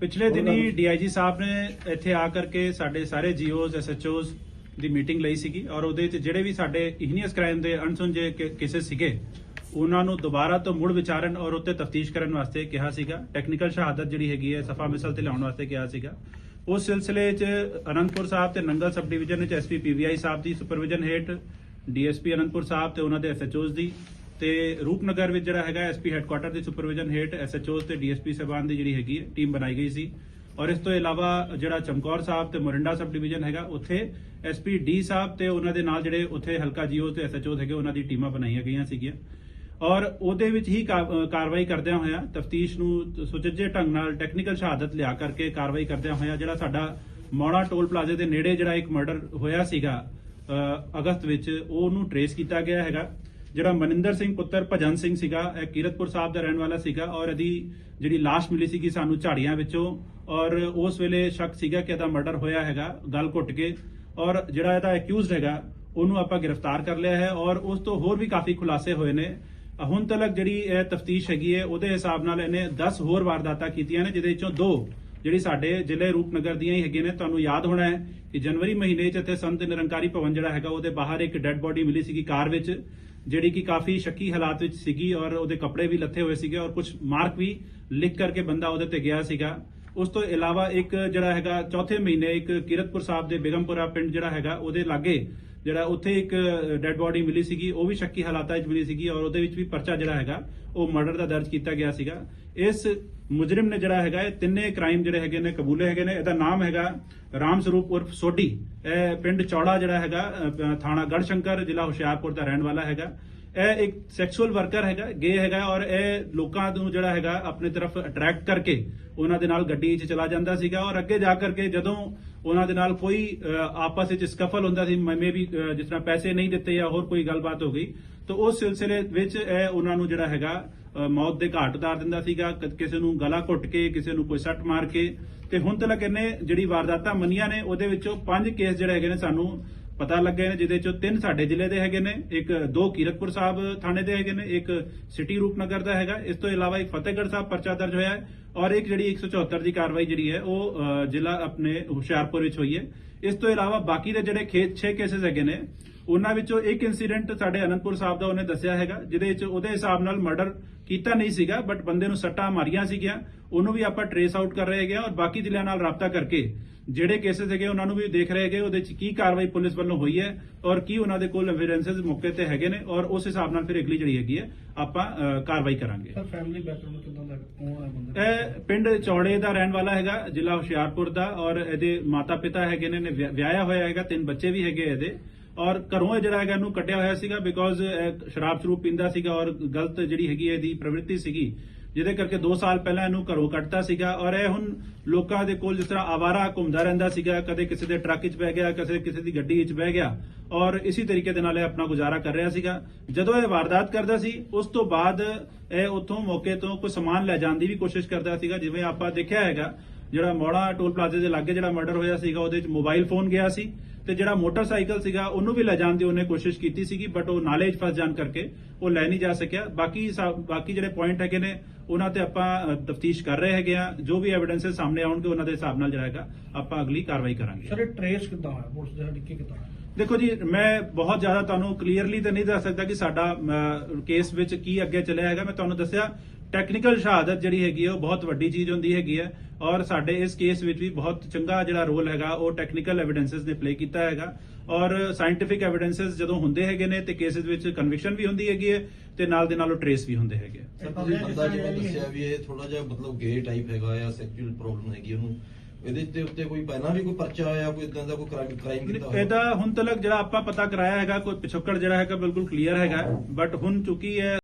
ਪਿਛਲੇ ਦਿਨੀ ਡੀਆਈਜੀ ਸਾਹਿਬ ਨੇ ਇੱਥੇ ਆ ਕਰਕੇ ਸਾਡੇ ਸਾਰੇ ਜੀਓਜ਼ ਐਸਐਚਓਜ਼ ਦੀ ਮੀਟਿੰਗ ਲਈ ਸੀਗੀ ਔਰ ਉਹਦੇ ਵਿੱਚ ਜਿਹੜੇ ਵੀ ਸਾਡੇ ਇਗਨੀਅਸ ਕ੍ਰਾਈਮ ਦੇ ਅਣਸੁਲਝੇ ਕੇਸਸ ਸੀਗੇ ਉਹਨਾਂ ਨੂੰ ਦੁਬਾਰਾ ਤੋਂ ਮੁੜ ਵਿਚਾਰਨ ਔਰ ਉੱਤੇ ਤਫਤੀਸ਼ ਕਰਨ ਵਾਸਤੇ ਕਿਹਾ ਸੀਗਾ। ਟੈਕਨੀਕਲ ਸ਼ਹਾਦਤ ਜਿਹੜੀ ਹੈਗੀ ਹੈ ਸਫਾ ਮਿਸਲ ਤੇ ਲਿਆਉਣ ਵਾਸਤੇ ਕਿਹਾ ਸੀਗਾ। ਉਸ ਸਿਲਸਿਲੇ 'ਚ ਅਨੰਦਪੁਰ ਸਾਹਿਬ ਤੇ ਨੰਗਲ ਸਬ ਡਿਵੀਜ਼ਨ ਵਿੱਚ ਐਸਪੀ ਪੀਵੀਆਈ ਸਾਹਿਬ ਦੀ ਸੁਪਰਵਿਜ਼ਨ ਹੇਠ ਡੀਐਸਪੀ ਅਨੰਦਪੁਰ ਸਾਹਿਬ ਤੇ ਉਹਨਾਂ ਦੇ ਐਸਐਚਓਜ਼ ਦੀ ਤੇ ਰੂਪਨਗਰ ਵਿੱਚ ਜਿਹੜਾ ਹੈਗਾ ਐਸਪੀ ਹੈੱਡਕੁਆਟਰ ਦੀ ਸੁਪਰਵਿਜ਼ਨ ਹੇਠ ਐਸਐਚਓਜ਼ ਤੇ ਡੀਐਸਪੀ ਸਹਿਬਾਨ ਦੀ ਜਿਹੜੀ ਹੈਗੀ ਹੈ ਟੀਮ ਬਣਾਈ ਗਈ ਸੀ। ਔਰ ਇਸ ਤੋਂ ਇਲਾਵਾ ਜਿਹੜਾ ਚਮਕੌਰ ਸਾਹਿਬ ਤੇ ਮੋਰਿੰਡਾ ਸਬ ਡਿਵੀਜ਼ਨ ਹੈਗਾ, ਉੱਥੇ ਐਸਪੀ ਡੀ ਸਾਹਿਬ ਤੇ ਉਹਨਾਂ ਦੇ ਨਾਲ ਜਿਹੜੇ ਉੱਥੇ ਹਲਕਾ ਜੀਓ ਤੇ ਐਸਐਚਓ ਹੈਗੇ, ਉਹਨਾਂ ਦੀ ਟੀਮਾਂ ਬਣਾਈਆਂ ਗਈਆਂ ਸੀਗੀਆਂ। ਔਰ ਉਹਦੇ ਵਿੱਚ ਹੀ ਕਾਰਵਾਈ ਕਰਦਿਆਂ ਹੋਇਆ ਤਫਤੀਸ਼ ਨੂੰ ਸੁਚੱਜੇ ਢੰਗ ਨਾਲ ਟੈਕਨੀਕਲ ਸ਼ਹਾਦਤ ਲਿਆ ਕਰਕੇ ਕਾਰਵਾਈ ਕਰਦਿਆਂ ਹੋਇਆ ਜਿਹੜਾ ਸਾਡਾ ਮੌੜਾ ਟੋਲ ਪਲਾਜ਼ੇ ਦੇ ਨੇੜੇ ਜਿਹੜਾ ਇੱਕ ਮਰਡਰ ਹੋਇਆ ਸੀਗਾ ਅਗਸਤ ਵਿੱਚ, ਉਹਨੂੰ ਟਰੇਸ ਕੀਤਾ ਗਿਆ ਹੈਗਾ। ਜਿਹੜਾ ਮਨਿੰਦਰ ਸਿੰਘ ਪੁੱਤਰ ਭਜਨ ਸਿੰਘ ਸੀਗਾ, ਇਹ ਕੀਰਤਪੁਰ ਸਾਹਿਬ ਦਾ ਰਹਿਣ ਵਾਲਾ ਸੀਗਾ ਔਰ ਇਹਦੀ ਜਿਹੜੀ ਲਾਸ਼ ਮਿਲੀ ਸੀਗੀ ਸਾਨੂੰ ਝਾੜੀਆਂ ਵਿੱਚੋਂ ਔਰ ਉਸ ਵੇਲੇ ਸ਼ੱਕ ਸੀਗਾ ਕਿ ਇਹਦਾ ਮਰਡਰ ਹੋਇਆ ਹੈਗਾ, ਗਲ ਘੁੱਟ ਕੇ ਔਰ ਜਿਹੜਾ ਇਹਦਾ ਅਕਿਊਜ਼ਡ ਹੈਗਾ, ਉਹਨੂੰ ਆਪਾਂ ਗ੍ਰਿਫਤਾਰ ਕਰ ਲਿਆ ਹੈ ਔਰ ਉਸ ਤੋਂ ਹੋਰ ਵੀ ਕਾਫੀ ਖੁਲਾਸੇ ਹੋਏ ਨੇ। ਹੁਣ ਤੱਕ ਜਿਹੜੀ ਇਹ ਤਫਤੀਸ਼ ਹੈਗੀ ਹੈ, ਉਹਦੇ ਹਿਸਾਬ ਨਾਲ ਇਹਨੇ 10 ਹੋਰ ਵਾਰਦਾਤਾਂ ਕੀਤੀਆਂ ਨੇ, ਜਿਹਦੇ ਵਿੱਚੋਂ ਦੋ ਜਿਹੜੀ ਸਾਡੇ ਜ਼ਿਲ੍ਹੇ ਰੂਪਨਗਰ ਦੀਆਂ ਹੀ ਹੈਗੀਆਂ ਨੇ, ਤੁਹਾਨੂੰ ਯਾਦ ਹੋਣਾ ਹੈ ਕਿ ਜਨਵਰੀ ਮਹੀਨੇ 'ਚ ਇੱਥੇ ਸੰਤ ਨਿਰੰਕਾਰੀ ਭਵਨ ਜਿਹੜਾ ਹੈਗਾ, ਉਹਦੇ ਬਾਹਰ ਇੱਕ ਡੈੱਡ ਬੋਡੀ ਮਿਲੀ ਸੀਗੀ ਕਾਰ ਵਿੱਚ, ਜਿਹੜੀ ਕਿ ਕਾਫੀ ਸ਼ੱਕੀ ਹਾਲਾਤ ਵਿੱਚ ਸੀਗੀ ਔਰ ਉਹਦੇ ਕੱਪੜੇ ਵੀ ਲੱਥੇ ਹੋਏ ਸੀਗੇ ਔਰ ਕੁਝ ਮਾਰਕ ਵੀ ਲਿਖ ਕਰਕੇ ਬੰਦਾ ਉਹਦੇ ਤੇ ਗਿਆ ਸੀਗਾ। ਉਸ ਤੋਂ ਇਲਾਵਾ ਇੱਕ ਜਿਹੜਾ ਹੈਗਾ, ਚੌਥੇ ਮਹੀਨੇ ਇੱਕ ਕੀਰਤਪੁਰ ਸਾਹਿਬ ਦੇ ਬੇਗਮਪੁਰਾ ਪਿੰਡ ਜਿਹੜਾ ਹੈਗਾ, ਉਹਦੇ ਲਾਗੇ ਜਿਹੜਾ ਉੱਥੇ ਇੱਕ ਡੈੱਡ ਬੋਡੀ ਮਿਲੀ ਸੀਗੀ ਉਹ ਵੀ ਸ਼ੱਕੀ ਹਾਲਾਤਾਂ ਵਿੱਚ ਮਿਲੀ ਸੀਗੀ ਔਰ ਉਹਦੇ ਵਿੱਚ ਵੀ ਪਰਚਾ ਜਿਹੜਾ ਹੈਗਾ ਉਹ ਮਰਡਰ ਦਾ ਦਰਜ ਕੀਤਾ ਗਿਆ ਸੀਗਾ। ਇਸ ਮੁਜਰਮ ਨੇ ਜਿਹੜਾ ਹੈਗਾ ਇਹ ਤਿੰਨੇ ਕ੍ਰਾਈਮ ਜਿਹੜੇ ਹੈਗੇ ਨੇ ਕਬੂਲੇ ਹੈਗੇ ਨੇ ਇਹਦਾ ਨਾਮ ਹੈਗਾ ਰਾਮ ਸਰੂਪ ਉਰਫ ਸੋਢੀ। ਇਹ ਪਿੰਡ ਚੌੜਾ ਜਿਹੜਾ ਹੈਗਾ ਅ, ਥਾਣਾ ਗੜਸ਼ੰਕਰ ਜ਼ਿਲ੍ਹਾ ਹੁਸ਼ਿਆਰਪੁਰ ਦਾ ਰਹਿਣ ਵਾਲਾ ਹੈਗਾ। ਇਹ ਇੱਕ ਸੈਕਸੁਅਲ ਵਰਕਰ ਹੈਗਾ ਗੇ ਹੈਗਾ ਔਰ ਇਹ ਲੋਕਾਂ ਨੂੰ ਜਿਹੜਾ ਹੈਗਾ ਆਪਣੇ ਤਰਫ ਅਟਰੈਕਟ ਕਰਕੇ ਉਹਨਾਂ ਦੇ ਨਾਲ ਗੱਡੀ 'ਚ ਚਲਾ ਜਾਂਦਾ ਸੀਗਾ ਔਰ ਅੱਗੇ ਜਾ ਕਰਕੇ ਜਦੋਂ ਉਹਨਾਂ ਦੇ ਨਾਲ ਕੋਈ ਆਪਸ ਵਿੱਚ ਸਕਫਲ ਹੁੰਦਾ ਸੀ, ਮੇ ਵੀ ਜਿਸ ਤਰ੍ਹਾਂ ਪੈਸੇ ਨਹੀਂ ਦਿੱਤੇ ਜਾਂ ਹੋਰ ਕੋਈ ਗੱਲਬਾਤ ਹੋ ਗਈ, ਤਾਂ ਉਸ ਸਿਲਸਿਲੇ ਵਿੱਚ ਇਹ ਉਹਨਾਂ ਨੂੰ ਜਿਹੜਾ ਹੈਗਾ ਮੌਤ ਦੇ ਘਾਟ ਉਤਾਰ ਦਿੰਦਾ ਸੀਗਾ ਕਿਸੇ ਨੂੰ ਗਲਾ ਘੁੱਟ ਕੇ, ਕਿਸੇ ਨੂੰ ਕੋਈ ਸੱਟ ਮਾਰ ਕੇ, ਤੇ ਹੁਣ ਤੱਕ ਇਹਨੇ ਜਿਹੜੀ ਵਾਰਦਾਤਾਂ ਮੰਨੀਆਂ ਨੇ, ਉਹਦੇ ਵਿੱਚੋਂ ਪੰਜ ਕੇਸ ਜਿਹੜੇ ਹੈਗੇ ਨੇ ਸਾਨੂੰ ਪਤਾ ਲੱਗੇ ਨੇ ਜਿਹਦੇ ਚੋਂ ਤਿੰਨ ਸਾਡੇ ਜ਼ਿਲ੍ਹੇ ਦੇ ਹੈਗੇ ਨੇ, ਇੱਕ ਦੋ ਕੀਰਤਪੁਰ ਸਾਹਿਬ ਥਾਣੇ ਦੇ ਹੈਗੇ ਨੇ, ਇੱਕ ਸਿਟੀ ਰੂਪਨਗਰ ਦਾ ਹੈਗਾ। ਇਸ ਤੋਂ ਇਲਾਵਾ ਇੱਕ ਫਤਿਹਗੜ੍ਹ ਸਾਹਿਬ ਪਰਚਾ ਦਰਜ ਹੋਇਆ ਹੈ ਔਰ ਇੱਕ ਜਿਹੜੀ 174 ਦੀ ਕਾਰਵਾਈ ਜਿਹੜੀ ਹੈ, ਉਹ ਜ਼ਿਲ੍ਹਾ ਆਪਣੇ ਹੁਸ਼ਿਆਰਪੁਰ ਵਿੱਚ ਹੋਈ ਹੈ। ਇਸ ਤੋਂ ਇਲਾਵਾ ਬਾਕੀ ਦੇ ਜਿਹੜੇ ਖੇਤ 6 ਕੇਸਸ ਹੈਗੇ ਨੇ ਉਹਨਾਂ ਵਿੱਚੋਂ ਇੱਕ ਇਨਸੀਡੈਂਟ ਸਾਡੇ ਅਨੰਦਪੁਰ ਸਾਹਿਬ ਦਾ ਉਹਨੇ ਦੱਸਿਆ ਹੈਗਾ ਜਿਹਦੇ ਵਿੱਚ ਉਹਦੇ ਹਿਸਾਬ ਨਾਲ ਮਰਡਰ ਕੀਤਾ ਨਹੀਂ ਸੀਗਾ ਬਟ ਬੰਦੇ ਨੂੰ ਸੱਟਾਂ ਮਾਰੀਆਂ ਸੀਗੀਆਂ ਉਹਨੂੰ ਵੀ ਆਪਾਂ ਟਰੇਸ ਆਊਟ ਕਰ ਰਹੇ ਹੈਗੇ ਔਰ ਬਾਕੀ ਜ਼ਿਲ੍ਹਿਆਂ ਨਾਲ ਰਾਬਤਾ ਕਰਕੇ ਜਿਹੜੇ ਕੇਸਸ ਹੈਗੇ ਉਹਨਾਂ ਨੂੰ ਵੀ ਦੇਖ ਰਹੇ ਹੈਗੇ ਉਹਦੇ ਵਿੱਚ ਕੀ ਕਾਰਵਾਈ ਪੁਲਿਸ ਵੱਲੋਂ ਹੋਈ ਹੈ ਔਰ ਕੀ ਉਹਨਾਂ ਦੇ ਕੋਲ ਐਵੀਡੈਂਸਸ ਮੌਕੇ ਤੇ ਹੈਗੇ ਨੇ ਔਰ ਉਸ ਹਿਸਾਬ ਨਾਲ ਫਿਰ ਅਗਲੀ ਜਿਹੜੀ ਹੈਗੀ ਹੈ ਆਪਾਂ ਕਾਰਵਾਈ ਕਰਾਂਗੇ। ਸਰ ਫੈਮਿਲੀ ਬੈਕਗ੍ਰਾਉਂਡ ਕਿਦਾਂ ਦਾ ਕੌਣ ਹੈ ਬੰਦਾ? ਇਹ ਪਿੰਡ ਚੌੜੇ ਦਾ ਰਹਿਣ ਵਾਲਾ ਹੈਗਾ ਜ਼ਿਲ੍ਹਾ ਹੁਸ਼ਿਆਰਪੁਰ ਦਾ ਔਰ ਇਹਦੇ ਮਾਤਾ ਪਿਤਾ ਹੈਗੇ ਨੇ ਨੇ ਵਿਆਹ- ਵਿਆਹਿਆ ਹੋਇਆ ਹੈਗਾ ਤਿੰਨ ਬੱਚੇ ਵੀ ਹੈਗੇ ਇਹਦੇ। ਔਰ ਘਰੋਂ ਜਿਹੜਾ ਹੈਗਾ ਇਹਨੂੰ ਕੱਢਿਆ ਹੋਇਆ ਸੀਗਾ ਬਿਕੋਜ਼ ਸ਼ਰਾਬ ਸ਼ਰੂਪ ਪੀਂਦਾ ਸੀਗਾ ਔਰ ਗਲਤ ਜਿਹੜੀ ਹੈਗੀ ਇਹਦੀ ਪ੍ਰਵਿਰਤੀ ਸੀਗੀ, ਜਿਹਦੇ ਕਰਕੇ 2 ਸਾਲ ਪਹਿਲਾਂ ਇਹਨੂੰ ਘਰੋਂ ਕੱਢਤਾ ਸੀਗਾ ਔਰ ਇਹ ਹੁਣ ਲੋਕਾਂ ਦੇ ਕੋਲ ਜਿਸ ਤਰ੍ਹਾਂ ਆਵਾਰਾ ਘੁੰਮਦਾ ਰਹਿੰਦਾ ਸੀਗਾ, ਕਦੇ ਕਿਸੇ ਦੇ ਟਰੱਕ 'ਚ ਬਹਿ ਗਿਆ, ਕਦੇ ਕਿਸੇ ਦੀ ਗੱਡੀ 'ਚ ਬਹਿ ਗਿਆ ਔਰ ਇਸੇ ਤਰੀਕੇ ਦੇ ਨਾਲ ਇਹ ਆਪਣਾ ਗੁਜ਼ਾਰਾ ਕਰ ਰਿਹਾ ਸੀਗਾ। ਜਦੋਂ ਇਹ ਵਾਰਦਾਤ ਕਰਦਾ ਸੀ, ਉਸ ਤੋਂ ਬਾਅਦ ਇਹ ਉਥੋਂ ਮੌਕੇ ਤੋਂ ਕੋਈ ਸਮਾਨ ਲੈ ਜਾਣ ਦੀ ਵੀ ਕੋਸ਼ਿਸ਼ ਕਰਦਾ ਸੀਗਾ, ਜਿਵੇਂ ਆਪਾਂ ਦੇਖਿਆ ਹੈਗਾ ਜਿਹੜਾ ਮੋੜਾ ਟੋਲ ਪਲਾਜ਼ੇ ਦੇ ਲਾਗੇ ਜਿਹੜਾ ਮਰਡਰ ਹੋਇਆ ਸੀਗਾ, ਉਹਦੇ ਵਿੱਚ ਮੋਬਾਈਲ ਫੋਨ ਗਿਆ ਸੀ ਤੇ ਜਿਹੜਾ ਮੋਟਰਸਾਈਕਲ ਸੀਗਾ, ਉਹਨੂੰ ਵੀ ਲੈ ਜਾਣ ਦੀ ਉਹਨੇ ਕੋਸ਼ਿਸ਼ ਕੀਤੀ ਸੀਗੀ ਬਟ ਉਹ ਨਾਲੇ 'ਚ ਫਸ ਜਾਣ ਕਰਕੇ ਉਹ ਲੈ ਨਹੀਂ ਜਾ ਸਕਿਆ। ਬਾਕੀ ਬਾਕੀ ਜਿਹੜੇ ਪੁਆਇੰਟ ਹੈਗੇ ਨੇ, ਉਹਨਾਂ ਤੇ ਆਪਾਂ ਤਫਤੀਸ਼ ਕਰ ਰਹੇ ਹੈਗੇ ਆ ਜੋ ਵੀ ਐਵੀਡੈਂਸਸ ਸਾਹਮਣੇ ਆਉਣਗੇ, ਉਹਨਾਂ ਦੇ ਹਿਸਾਬ ਨਾਲ ਜਿਹੜਾ ਹੈਗਾ, ਆਪਾਂ ਅਗਲੀ ਕਾਰਵਾਈ ਕਰਾਂਗੇ। ਸਰ ਇਹ ਟਰੇਸ ਕਿਦਾਂ ਹੋਇਆ? ਪੁਲਿਸ ਦੇ ਹੱਡੀ ਕਿਦਾਂ ਦੇਖੋ ਜੀ, ਮੈਂ ਬਹੁਤ ਜ਼ਿਆਦਾ ਤੁਹਾਨੂੰ ਕਲੀਅਰਲੀ ਤਾਂ ਨਹੀਂ ਦੱਸ ਸਕਦਾ ਕਿ ਸਾਡਾ ਕੇਸ ਵਿੱਚ ਕੀ ਅੱਗੇ ਚੱਲਿਆ ਹੈਗਾ। ਮੈਂ ਤੁਹਾਨੂੰ ਦੱਸਿਆ ਟੈਕਨੀਕਲ ਸ਼ਹਾਦਤ ਜਿਹੜੀ ਹੈਗੀ ਹੈ ਉਹ ਬਹੁਤ ਵੱਡੀ ਚੀਜ਼ ਹੁੰਦੀ ਹੈਗੀ ਹੈ ਔਰ ਸਾਡੇ ਇਸ ਕੇਸ ਵਿੱਚ ਵੀ ਬਹੁਤ ਚੰਗਾ ਜਿਹੜਾ ਰੋਲ ਹੈਗਾ, ਉਹ ਟੈਕਨੀਕਲ ਐਵੀਡੈਂਸਸ ਨੇ ਪਲੇ ਕੀਤਾ ਹੈਗਾ। ਔਰ ਸਾਇੰਟੀਫਿਕ ਐਵੀਡੈਂਸਸ ਜਦੋਂ ਹੁੰਦੇ ਹੈਗੇ ਨੇ, ਤੇ ਕੇਸਿਸ ਵਿੱਚ ਕਨਵਿਕਸ਼ਨ ਵੀ ਹੁੰਦੀ ਹੈਗੀ ਹੈ ਤੇ ਨਾਲ ਦੇ ਨਾਲ ਉਹ ਟਰੇਸ ਵੀ ਹੁੰਦੇ ਹੈਗੇ ਸਰ ਬੰਦਾ ਜਿਵੇਂ ਦੱਸਿਆ ਵੀ ਇਹ ਥੋੜਾ ਜਿਹਾ ਮਤਲਬ ਗੇ ਟਾਈਪ ਹੈਗਾ ਜਾਂ ਸੈਕਸ਼ੂਅਲ ਪ੍ਰੋਬਲਮ ਹੈਗੀ ਉਹਨੂੰ ਇਹਦੇ ਤੇ ਉੱਤੇ ਕੋਈ ਪਹਿਲਾਂ ਵੀ ਕੋਈ ਪਰਚਾ ਆਇਆ, ਕੋਈ ਇਦਾਂ ਦਾ ਕੋਈ ਕ੍ਰਾਈਮ ਕ੍ਰਾਈਮ ਕੀਤਾ ਹੋਇਆ? ਇਹਦਾ ਹੁਣ ਤੱਕ ਜਿਹੜਾ ਆਪਾਂ ਪਤਾ ਕਰਾਇਆ ਹੈਗਾ, ਕੋਈ ਪਿਛੋਕੜ ਜਿਹੜਾ ਹੈਗਾ, ਬਿਲਕੁਲ ਕਲੀਅਰ ਹੈਗਾ ਬਟ ਹੁਣ ਚੁੱਕੀ ਹੈ